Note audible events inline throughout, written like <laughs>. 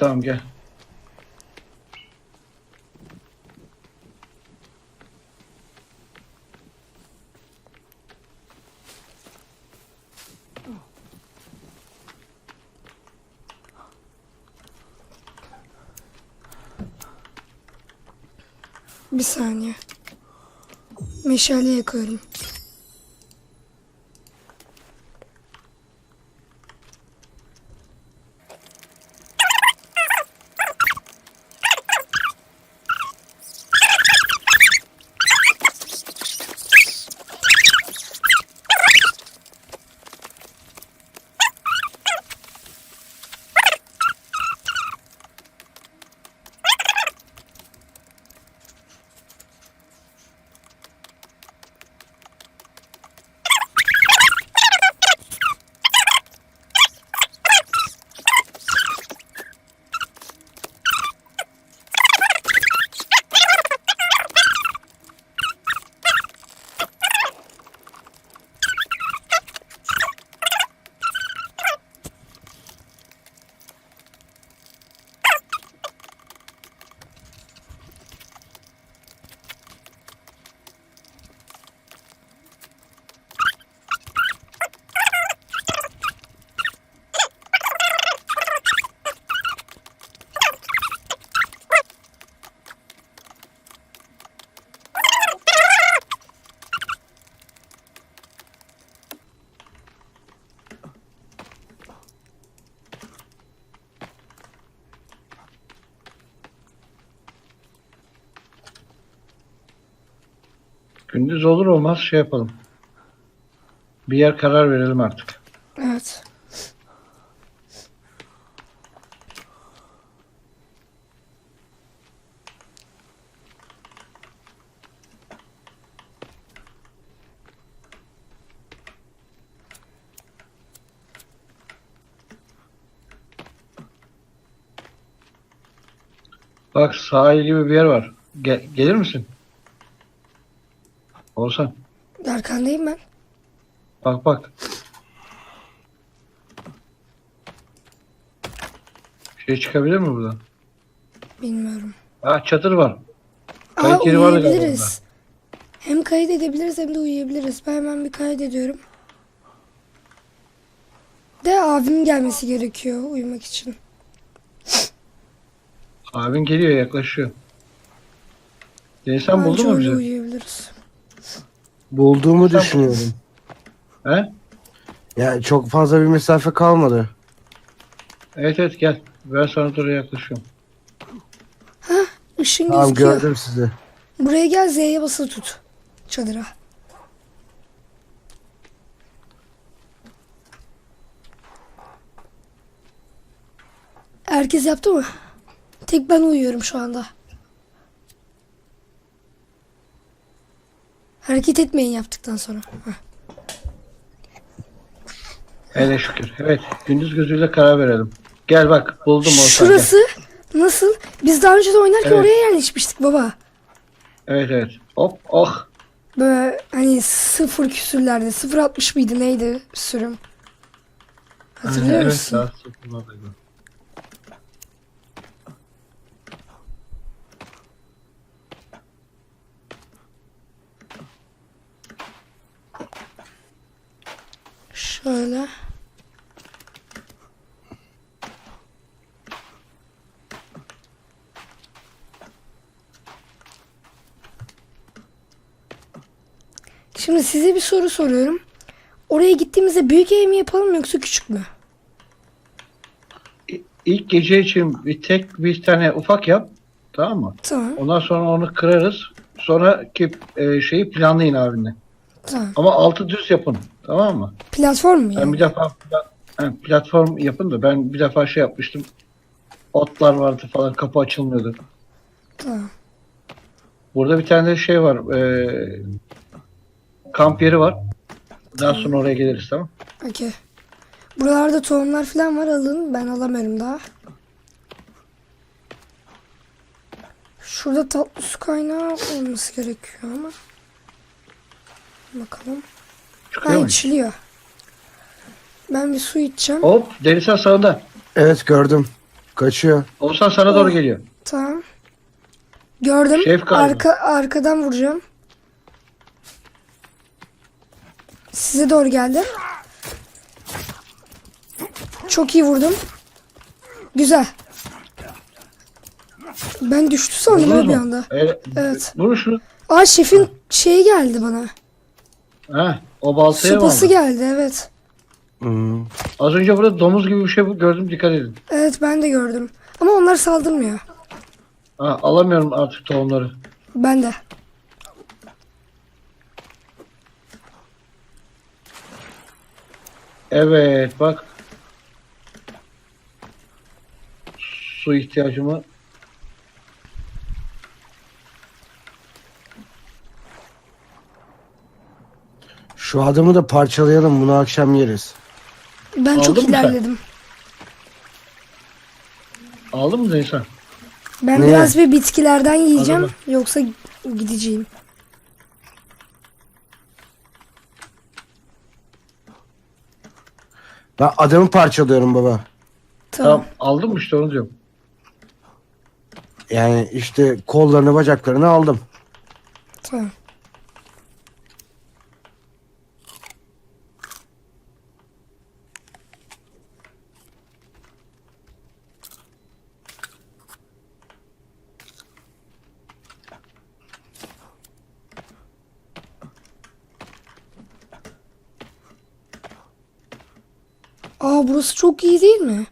Tamam gel. Bir saniye. Meşale yakıyorum. Gündüz olur olmaz şey yapalım. Bir yer karar verelim artık. Evet. Bak sahil gibi bir yer var. Ge- gelir misin? Olsan. Arkandayım ben. Bak bak. Şey çıkabilir mi buradan? Bilmiyorum. Ha çadır var. Aa Kayıt yeri var da galiba uyuyabiliriz. Hem kayıt edebiliriz hem de uyuyabiliriz. Ben hemen bir kaydediyorum. De abimin gelmesi gerekiyor uyumak için. Abin geliyor yaklaşıyor. Deniz sen buldun Anca mu öyle bizi? uyuyabiliriz. Bulduğumu Sen- düşünüyorum. He? Ya çok fazla bir mesafe kalmadı. Evet evet gel. Ben sana doğru yaklaşıyorum. Işın Tamam gözüküyor. gördüm sizi. Buraya gel Z'ye basılı tut. Çadıra. Herkes yaptı mı? Tek ben uyuyorum şu anda. Hareket etmeyin yaptıktan sonra. Heh. Hele şükür. Evet. Gündüz gözüyle karar verelim. Gel bak buldum gel. Şurası nasıl? Biz daha önce de oynarken Evet. oraya yerleşmiştik baba. Evet evet. Hop oh. Böyle hani sıfır küsürlerde. 0.60 mıydı neydi sürüm? Hatırlıyor evet, musun? daha sıfırlardaydı. Şöyle. Şimdi size bir soru soruyorum. Oraya gittiğimizde büyük ev mi yapalım yoksa küçük mü? İlk gece için bir tek bir tane ufak yap. Tamam mı? Tamam. Ondan sonra onu kırarız. Sonraki e, şeyi planlayın abinle. Tamam. Ama altı düz yapın. Tamam mı? Platform mu Ben yani? bir defa platform yapın da ben bir defa şey yapmıştım. Otlar vardı falan kapı açılmıyordu. Tamam. Burada bir tane de şey var. e, kamp yeri var. Daha sonra oraya geliriz tamam Okey. Buralarda tohumlar falan var alın. Ben alamıyorum daha. Şurada tatlı su kaynağı olması gerekiyor ama. Bakalım. Ha Çıkıyor mu? içiliyor. Ben bir su içeceğim. Hop Denizhan sağında. Evet gördüm. Kaçıyor. Oğuzhan sana doğru geliyor. Tamam. Gördüm. Şef galiba. Arka, arkadan vuracağım. Size doğru geldi. Çok iyi vurdum. Güzel. Ben düştü sandım bir mu? anda. Evet. Evet. Şunu. Aa şefin şeyi geldi bana. Ha, o baltaya mı Sopası aldın? geldi evet. Hmm. Az önce burada domuz gibi bir şey gördüm dikkat edin. Evet ben de gördüm. Ama onlar saldırmıyor. Ha, alamıyorum artık tohumları. Ben de. Evet bak. Su ihtiyacımı Şu adamı da parçalayalım bunu akşam yeriz. Ben Aldın çok mı sen? ilerledim. aldın mı Zeysan? Ben Ne? biraz bir bitkilerden yiyeceğim. Adamı. Yoksa gideceğim. Ben adamı parçalıyorum baba. Tamam. Tamam aldım işte onu diyorum. Yani işte kollarını bacaklarını aldım. Tamam. Aa burası çok iyi değil mi?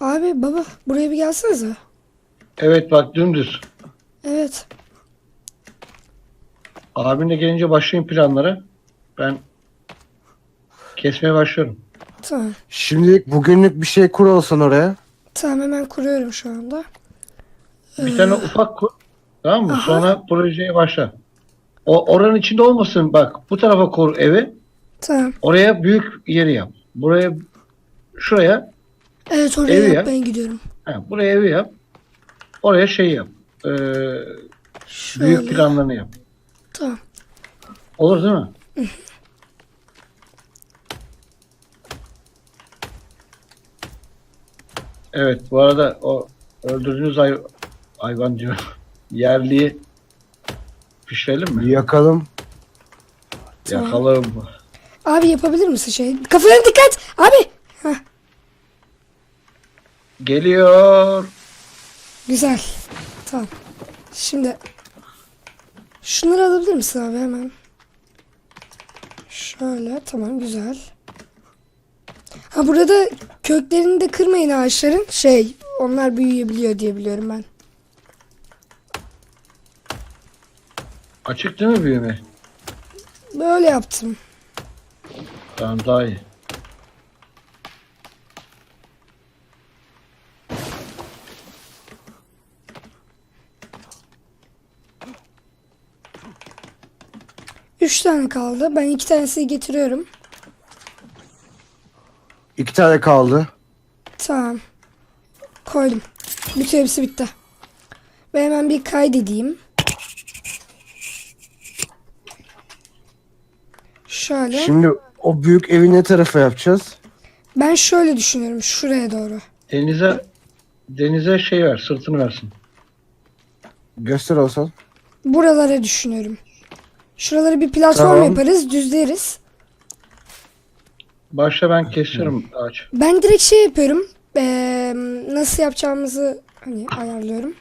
Abi baba buraya bir gelsenize. Evet bak dümdüz. Evet. Abinle gelince başlayın planlara. Ben kesmeye başlıyorum. Tamam. Şimdilik bugünlük bir şey kur olsan oraya. Tamam hemen kuruyorum şu anda. Bir tane ufak kur. Tamam mı? Aha. Sonra projeye başla. O oranın içinde olmasın bak. Bu tarafa kur evi. Tamam. Oraya büyük yeri yap. Buraya şuraya Evet oraya Evi ya. yapmaya gidiyorum. ha, buraya evi yap. Oraya şey yap. Ee, Şöyle. büyük planlarını yap. Tamam. Olur değil mi? evet bu arada o öldürdüğünüz hay hayvan diyor. <laughs> Yerliyi pişirelim mi? Yakalım. Tamam. Yakalım. Abi yapabilir misin şey? Kafana dikkat. Abi. Heh, Geliyor. güzel. Tamam. Şimdi şunları alabilir misin abi hemen? Şöyle tamam güzel. Ha burada köklerini de kırmayın ağaçların. Şey onlar büyüyebiliyor diye biliyorum ben. Açık değil mi büyüme? Böyle yaptım. Tamam daha iyi. Üç tane kaldı. Ben iki tanesini getiriyorum. İki tane kaldı. Tamam. Koydum. Bütün hepsi bitti. Ve hemen bir kaydedeyim. Şöyle. Şimdi o büyük evi ne tarafa yapacağız? Ben şöyle düşünüyorum. Şuraya doğru. Denize denize şey ver, sırtını versin. Göster olsan. Buralara düşünüyorum. Şuraları bir platform Tamam. yaparız. Düzleriz. Başta ben kesiyorum ağaç. Ben direkt şey yapıyorum. Ee, nasıl yapacağımızı hani ayarlıyorum.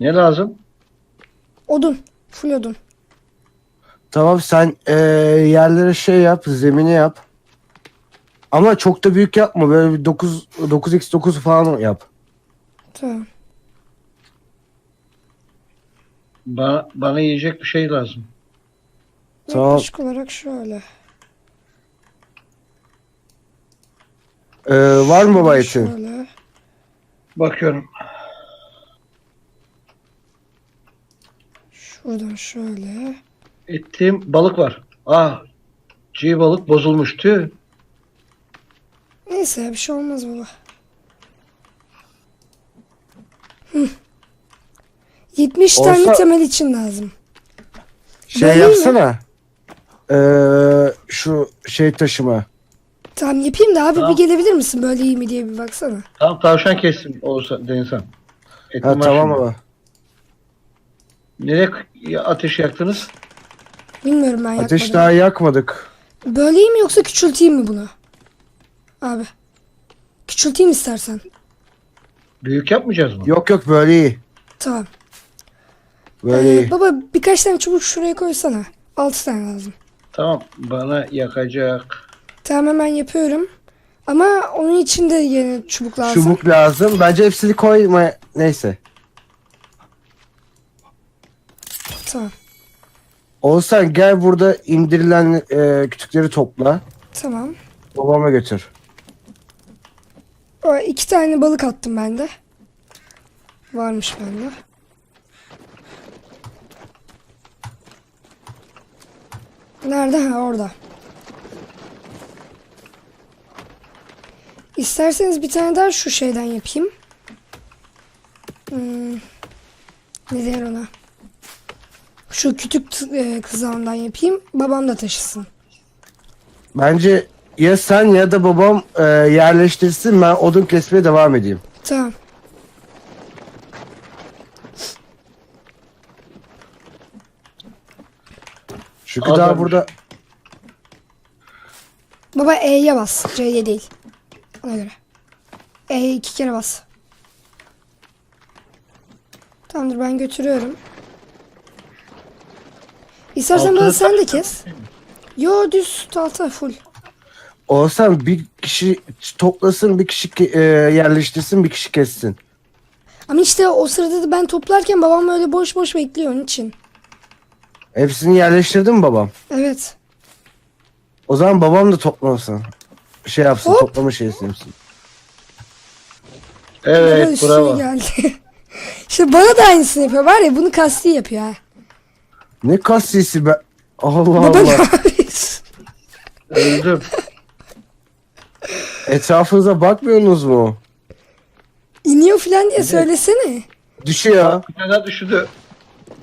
Ne lazım? Odun. Full odun. Tamam sen eee, yerlere şey yap, zemini yap. Ama çok da büyük yapma. Böyle bir 9 9x9 falan yap. Tamam. Bana, bana yiyecek bir şey lazım. Tamam. Yaklaşık olarak şöyle. Eee, var mı baba eti? Şöyle. Bakıyorum. Şuradan şöyle. Ettiğim balık var. Ah, çiğ balık bozulmuş. Tüh. Neyse bir şey olmaz baba. Hı. 70 tane Olsa- temel için lazım. Şey Böleyim mi? yapsana. Eee, şu şey taşıma. Tamam yapayım da abi Tamam. bir gelebilir misin? Böyle iyi mi diye bir baksana. Tamam tavşan kestim olsa Denizhan. Etim Ha var tamam şimdi. baba. Nereye k- ateş yaktınız? Bilmiyorum ben Ateş yakmadım. daha yakmadık. Böyle iyi mi yoksa küçülteyim mi bunu? Abi. Küçülteyim istersen. Büyük yapmayacağız mı? Yok yok böyle iyi. Tamam. Böyle Ee, iyi. baba birkaç tane çubuk şuraya koysana. 6 tane lazım. Tamam bana yakacak. Tamam hemen yapıyorum. Ama onun için de yeni çubuk lazım. Çubuk lazım. Bence hepsini koyma. Neyse. Tamam. Olsan gel burada indirilen e, kütükleri topla. Tamam. Babama götür. O iki tane balık attım ben de. Varmış bende. Nerede? Ha orada. İsterseniz bir tane daha şu şeyden yapayım. Hmm. Ne der ona? Şu kütük e, kızağından yapayım. Babam da taşısın. Bence ya sen ya da babam e, yerleştirsin ben odun kesmeye devam edeyim. Tamam. Çünkü Az daha burada Baba E'ye bas. C'ye değil. Ona göre. E'ye iki kere bas. Tamamdır ben götürüyorum. İstersen bana sen de kes. Yo düz tahta full. olsan bir kişi toplasın bir kişi ke- e, yerleştirsin bir kişi kessin. Ama işte o sırada da ben toplarken babam öyle boş boş bekliyor onun için. Hepsini yerleştirdi mi babam? Evet. O zaman babam da toplamasın. Şey yapsın Hop. toplama şeysi yapsın. Evet üstüne bravo. geldi. <laughs> işte bana da aynısını yapıyor. Var ya bunu kasti yapıyor ha. Ne kasisi be. Allah Allah. Öldüm. Etrafınıza bakmıyorsunuz mu? İniyor falan diye söylesene. Düşüyor. Daha düşürdü.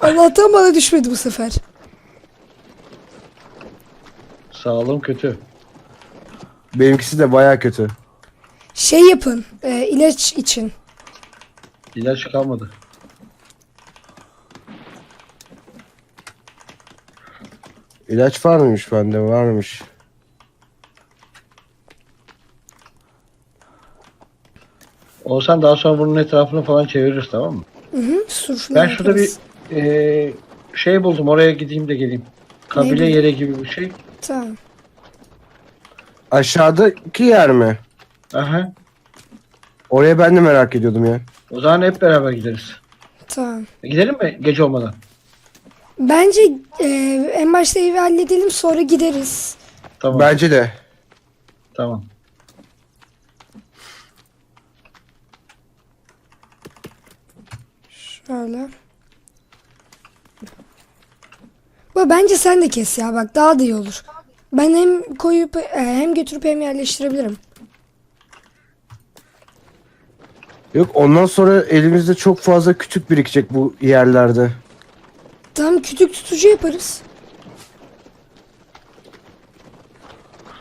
Allah'tan bana düşmedi bu sefer. Sağlığım kötü. Benimkisi de baya kötü. Şey yapın. E, ilaç için. İlaç kalmadı. İlaç var mıymış bende? Varmış. Olsan daha sonra bunun etrafını falan çeviririz tamam mı? Hı hı. Surfunu Ben şurada bir yaparız. eee, şey buldum oraya gideyim de geleyim. Kabile buldun? yeri gibi bir şey. Tamam. Aşağıdaki yer mi? Aha. Oraya ben de merak ediyordum ya. O zaman hep beraber gideriz. Tamam. Gidelim mi gece olmadan? Bence e, en başta evi halledelim sonra gideriz. Tamam. Bence de. Tamam. Şöyle. Bu bence sen de kes ya bak daha da iyi olur. Ben hem koyup e, hem götürüp hem yerleştirebilirim. Yok ondan sonra elimizde çok fazla kütük birikecek bu yerlerde. Tam kütük tutucu yaparız.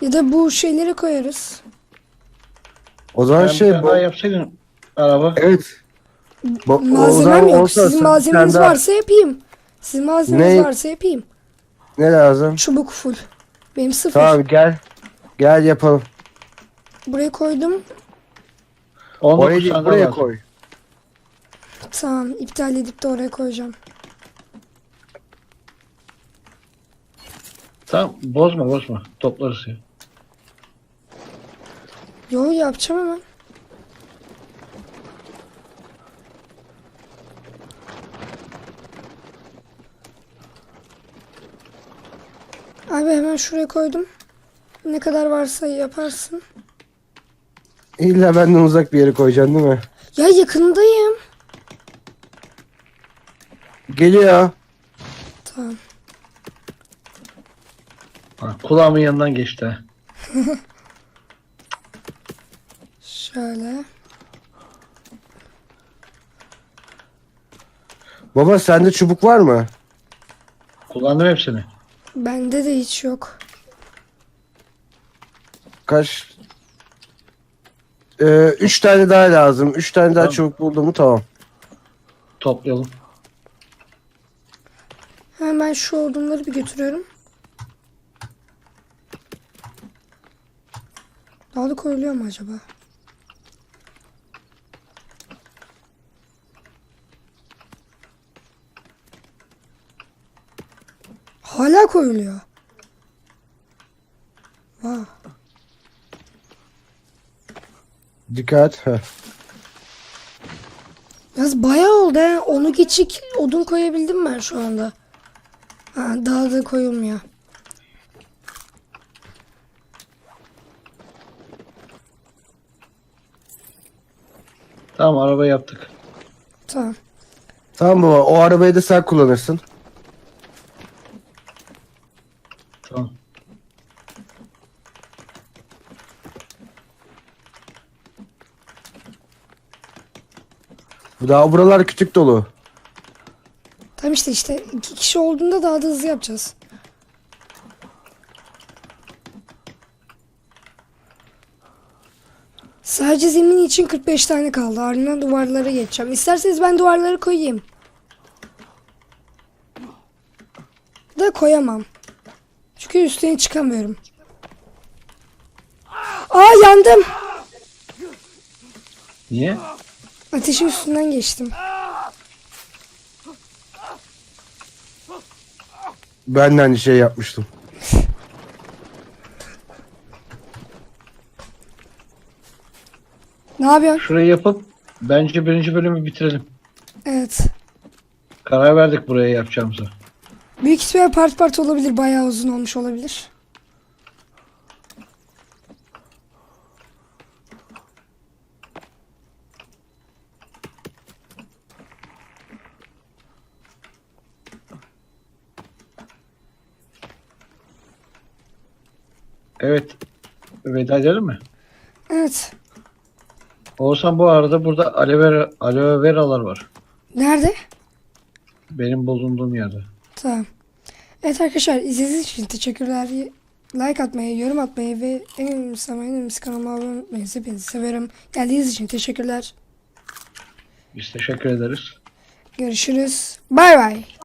Ya da bu şeylere koyarız. O zaman Ben şey bu- daha yapsaydın araba. Evet. O Malzemem zaman yok. olsa Sizin bir malzemeniz daha- varsa yapayım. Sizin malzemeniz Ne? varsa yapayım. Ne lazım? Çubuk full. Benim sıfır. Tamam gel. Gel yapalım. Buraya koydum. 19 Oraya değil tane buraya lazım. koy. Tamam iptal edip de oraya koyacağım. Tamam bozma bozma. Toplarız ya. Yo yapacağım hemen. Abi hemen şuraya koydum. Ne kadar varsa yaparsın. İlla benden uzak bir yere koyacaksın değil mi? Ya yakındayım. Geliyor. Tamam. Ha, kulağımın yanından geçti. Şöyle. Baba sende çubuk var mı? Kullandım hepsini. Bende de hiç yok. Kaç? Ee, üç tane daha lazım. Üç tane daha Tamam. çubuk buldum mu tamam. Toplayalım. Hemen şu odunları bir götürüyorum. Daha da koyuluyor mu acaba? Hala koyuluyor. Vay. Dikkat. Yalnız bayağı oldu he. Onu geçik odun koyabildim ben şu anda. Ha, daha da koyulmuyor. Tamam araba yaptık. Tamam. Tamam baba o arabayı da sen kullanırsın. Tamam. Bu Daha buralar küçük dolu. Tamam işte işte iki kişi olduğunda daha da hızlı yapacağız. Sadece zemin için 45 tane kaldı. Ardından duvarlara geçeceğim. İsterseniz ben duvarları koyayım. Da koyamam. Çünkü üstüne çıkamıyorum. Aa yandım. Niye? Ateşin üstünden geçtim. Ben de aynı şey yapmıştım. Ne yapıyorsun? Şurayı yapıp bence birinci bölümü bitirelim. Evet. Karar verdik buraya yapacağımıza. Büyük ihtimal part part olabilir. Bayağı uzun olmuş olabilir. Evet. Veda edelim mi? Evet. Oğuzhan bu arada burada aloe, vera, aloe veralar var. Nerede? Benim bulunduğum yerde. Tamam. Evet arkadaşlar izlediğiniz için teşekkürler. Like atmayı, yorum atmayı ve en önemlisi ama en önemlisi kanalıma abone olmayı. Hepinizi severim. Geldiğiniz için teşekkürler. Biz teşekkür ederiz. Görüşürüz. Bay bay.